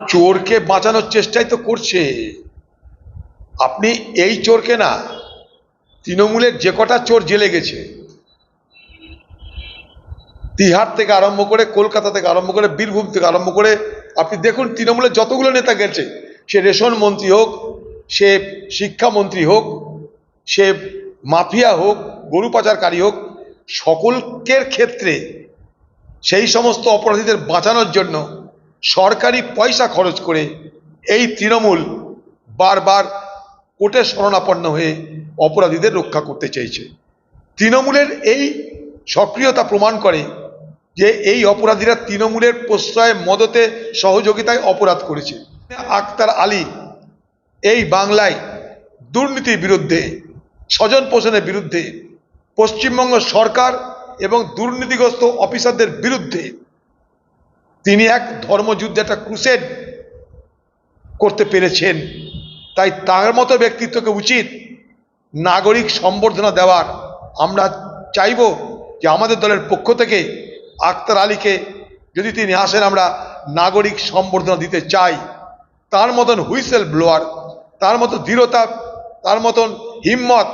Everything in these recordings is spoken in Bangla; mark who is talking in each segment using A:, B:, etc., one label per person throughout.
A: চোরকে বাঁচানোর চেষ্টাই তো করছে। আপনি এই চোরকে না, তৃণমূলের যে কটা চোর জেলে গেছে, তিহার থেকে আরম্ভ করে, কলকাতা থেকে আরম্ভ করে, বীরভূম থেকে আরম্ভ করে, আপনি দেখুন তৃণমূলের যতগুলো নেতা গেছে, সে রেশন মন্ত্রী হোক, সে শিক্ষামন্ত্রী হোক, সে মাফিয়া হোক, গরু পাচারকারী হোক, সকলকের ক্ষেত্রে সেই সমস্ত অপরাধীদের বাঁচানোর জন্য সরকারি পয়সা খরচ করে এই তৃণমূল বারবার কোর্টের শরণাপন্ন হয়ে অপরাধীদের রক্ষা করতে চেয়েছে। তৃণমূলের এই সক্রিয়তা প্রমাণ করে যে এই অপরাধীরা তৃণমূলের প্রশ্রয় মদতে সহযোগিতায় অপরাধ করেছে। আক্তার আলী এই বাংলায় দুর্নীতির বিরুদ্ধে, স্বজন পোষণের বিরুদ্ধে, পশ্চিমবঙ্গ সরকার এবং দুর্নীতিগ্রস্ত অফিসারদের বিরুদ্ধে তিনি এক ধর্মযুদ্ধে একটা ক্রুসেড করতে পেরেছেন। তাই তার মতো ব্যক্তিত্বকে উচিত নাগরিক সম্বর্ধনা দেওয়ার। আমরা চাইব যে আমাদের দলের পক্ষ থেকে আক্তার আলীকে যদি তিনি আসেন, আমরা নাগরিক সম্বর্ধনা দিতে চাই। তার মতন হুইসেল ব্লোয়ার, তার মতো দৃঢ়তা, তার মতন হিম্মত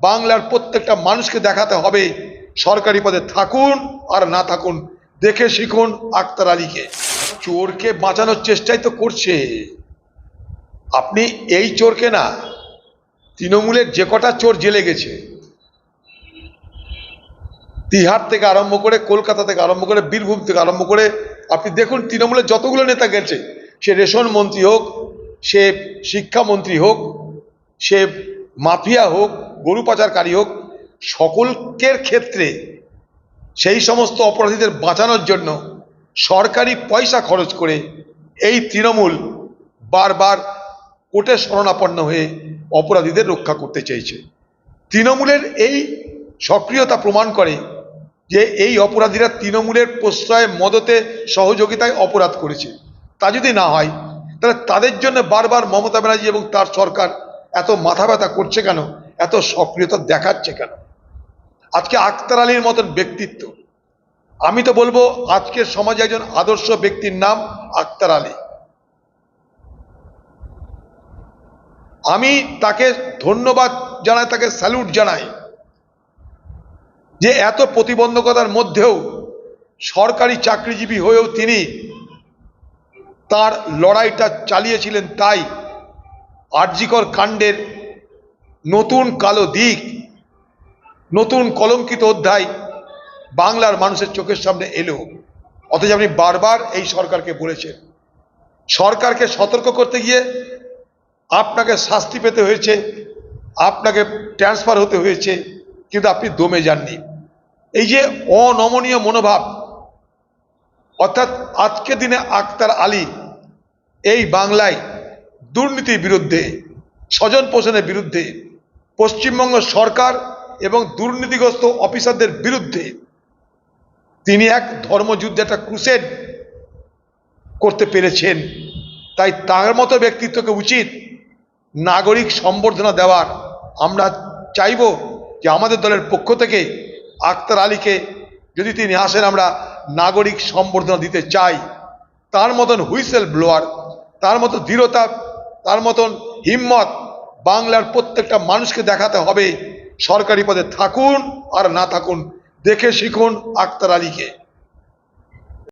A: বাংলার প্রত্যেকটা মানুষকে দেখাতে হবে। সরকারি পদে থাকুন আর না থাকুন। দেখে শিখুন আক্তার আলীকে। চোরকে বাঁচানোর চেষ্টাই তো করছে। আপনি এই চোরকে না, তৃণমূলের যে কটা চোর জেলে গেছে, তিহার থেকে আরম্ভ করে কলকাতা থেকে আরম্ভ করে বীরভূম থেকে আরম্ভ করে, আপনি দেখুন তৃণমূলের যতগুলো নেতা গেছে, সে রেশন মন্ত্রী হোক, সে শিক্ষামন্ত্রী হোক, সে মাফিয়া হোক, গরু পাচারকারী হোক, সকলকের ক্ষেত্রে সেই সমস্ত অপরাধীদের বাঁচানোর জন্য সরকারি পয়সা খরচ করে এই তৃণমূল বারবার কোর্টের শরণাপন্ন হয়ে অপরাধীদের রক্ষা করতে চেয়েছে। তৃণমূলের এই সক্রিয়তা প্রমাণ করে যে এই অপরাধীরা তৃণমূলের প্রশ্রয় মদতে, সহযোগিতায় অপরাধ করেছে। তা যদি না হয়, তাহলে তাদের জন্য বারবার মমতা ব্যানার্জি এবং তার সরকার এত মাথা ব্যথা করছে কেন? এত সক্রিয়তা দেখাচ্ছে কেন? আজকে আক্তার আলীর মতন ব্যক্তিত্ব। আমি তো বলব আজকের সমাজে একজন আদর্শ ব্যক্তির নাম আক্তার আলী। আমি তাকে ধন্যবাদ জানাই, তাকে স্যালুট জানাই যে এত প্রতিবন্ধকতার মধ্যেও সরকারি চাকরিজীবী হয়েও তিনি তার লড়াইটা চালিয়েছিলেন তাই আরজিকর কাণ্ডের নতুন কালো দিক নতুন কলঙ্কিত অধ্যায় বাংলার মানুষের চোখের সামনে এলো। অথচ আপনি বারবার এই সরকারকে বলেছেন। সরকারকে সতর্ক করতে গিয়ে আপনাকে শাস্তি পেতে হয়েছে, আপনাকে ট্রান্সফার হতে হয়েছে, কিন্তু আপনি দমে যাননি। এই যে অনমনীয় মনোভাব, অর্থাৎ আজকে দিনে আক্তার আলী এই বাংলায় দুর্নীতির বিরুদ্ধে স্বজন পোষণের বিরুদ্ধে পশ্চিমবঙ্গ সরকার এবং দুর্নীতিগ্রস্ত অফিসারদের বিরুদ্ধে তিনি এক ধর্মযুদ্ধে একটা ক্রুসেড করতে পেরেছেন। তাই তার মতো ব্যক্তিত্বকে উচিত নাগরিক সম্বর্ধনা দেওয়ার। আমরা চাইব যে আমাদের দলের পক্ষ থেকে আক্তার আলীকে যদি তিনি আসেন, আমরা নাগরিক সম্বর্ধনা দিতে চাই। তার মতন হুইসেল ব্লোয়ার, তার মতো দৃঢ়তা, তার মতন হিম্মত বাংলার প্রত্যেকটা মানুষকে দেখাতে হবে। সরকারি পদে থাকুন আর না থাকুন দেখে শিখুন আক্তার আলীকে।